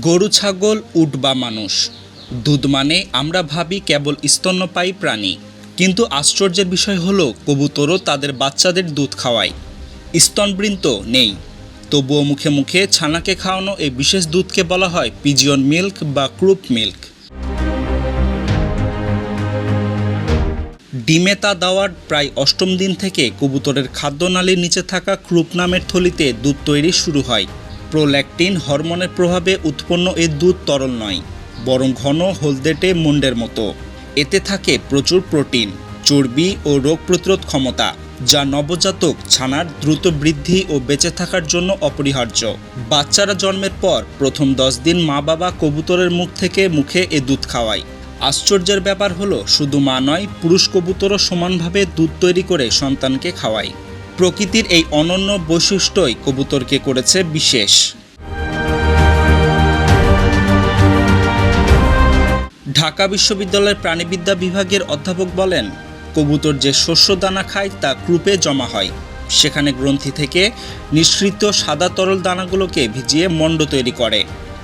গরু, ছাগল, উট বা মানুষ। দুধ মানে আমরা ভাবি কেবল স্তন্যপায়ী প্রাণী। কিন্তু আশ্চর্যের বিষয় হলো, কবুতরও তাদের বাচ্চাদের দুধ খাওয়ায়। স্তনবৃন্ত নেই। তবুও মুখে মুখে ছানাকে খাওয়ানো এই বিশেষ দুধকে বলা হয় পিজিয়ন মিল্ক বা ক্রুপ মিল্ক। ডিমে তা দেওয়ার প্রায় অষ্টম দিন থেকে কবুতরের খাদ্যনালীর নিচে থাকা ক্রুপ নামের থলিতে দুধ তৈরি শুরু হয়। প্রোল্যাকটিন হরমোনের প্রভাবে উৎপন্ন এ দুধ তরল নয়, বরং ঘন হলদেটে মুন্ডের মতো। এতে থাকে প্রচুর প্রোটিন, চর্বি ও রোগ প্রতিরোধ ক্ষমতা, যা নবজাতক ছানার দ্রুত বৃদ্ধি ও বেঁচে থাকার জন্য অপরিহার্য। বাচ্চারা জন্মের পর প্রথম দশ দিন মা বাবা কবুতরের মুখ থেকে মুখে এ দুধ খাওয়ায়। আশ্চর্যের ব্যাপার হলো, শুধু মা নয়, পুরুষ কবুতরও সমানভাবে দুধ তৈরি করে সন্তানকে খাওয়ায়। প্রকৃতির এই অনন্য বৈশিষ্ট্যই কবুতরকে করেছে বিশেষ। ঢাকা বিশ্ববিদ্যালয়ের প্রাণীবিদ্যা বিভাগের অধ্যাপক বলেন, কবুতর যে শস্য দানা খায় তা ক্রুপে জমা হয়। সেখানে গ্রন্থি থেকে নিঃসৃত সাদা তরল দানাগুলোকে ভিজিয়ে মণ্ড তৈরি করে।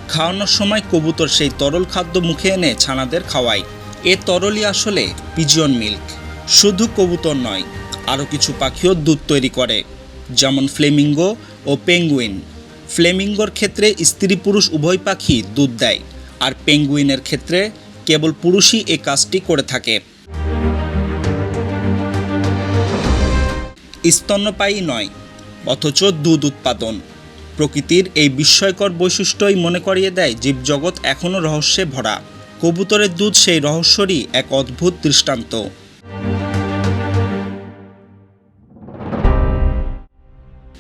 খাওয়ানোর সময় কবুতর সেই তরল খাদ্য মুখে এনে ছানাদের খাওয়ায়। এ তরলই আসলে পিজিয়ন মিল্ক। শুধু কবুতর নয় আরও কিছু পাখিও দুধ তৈরি করে, যেমন ফ্লেমিঙ্গো ও পেঙ্গুইন। ফ্লেমিঙ্গোর ক্ষেত্রে স্ত্রী পুরুষ উভয় পাখি দুধ দেয়, আর পেঙ্গুইনের ক্ষেত্রে কেবল পুরুষই এ কাজটি করে থাকে। স্তন্যপায়ী নয়, অথচ দুধ উৎপাদন। প্রকৃতির এই বিস্ময়কর বৈশিষ্ট্যই মনে করিয়ে দেয় জীবজগৎ এখনও রহস্যে ভরা। কবুতরের দুধ সেই রহস্যরই এক অদ্ভুত দৃষ্টান্ত।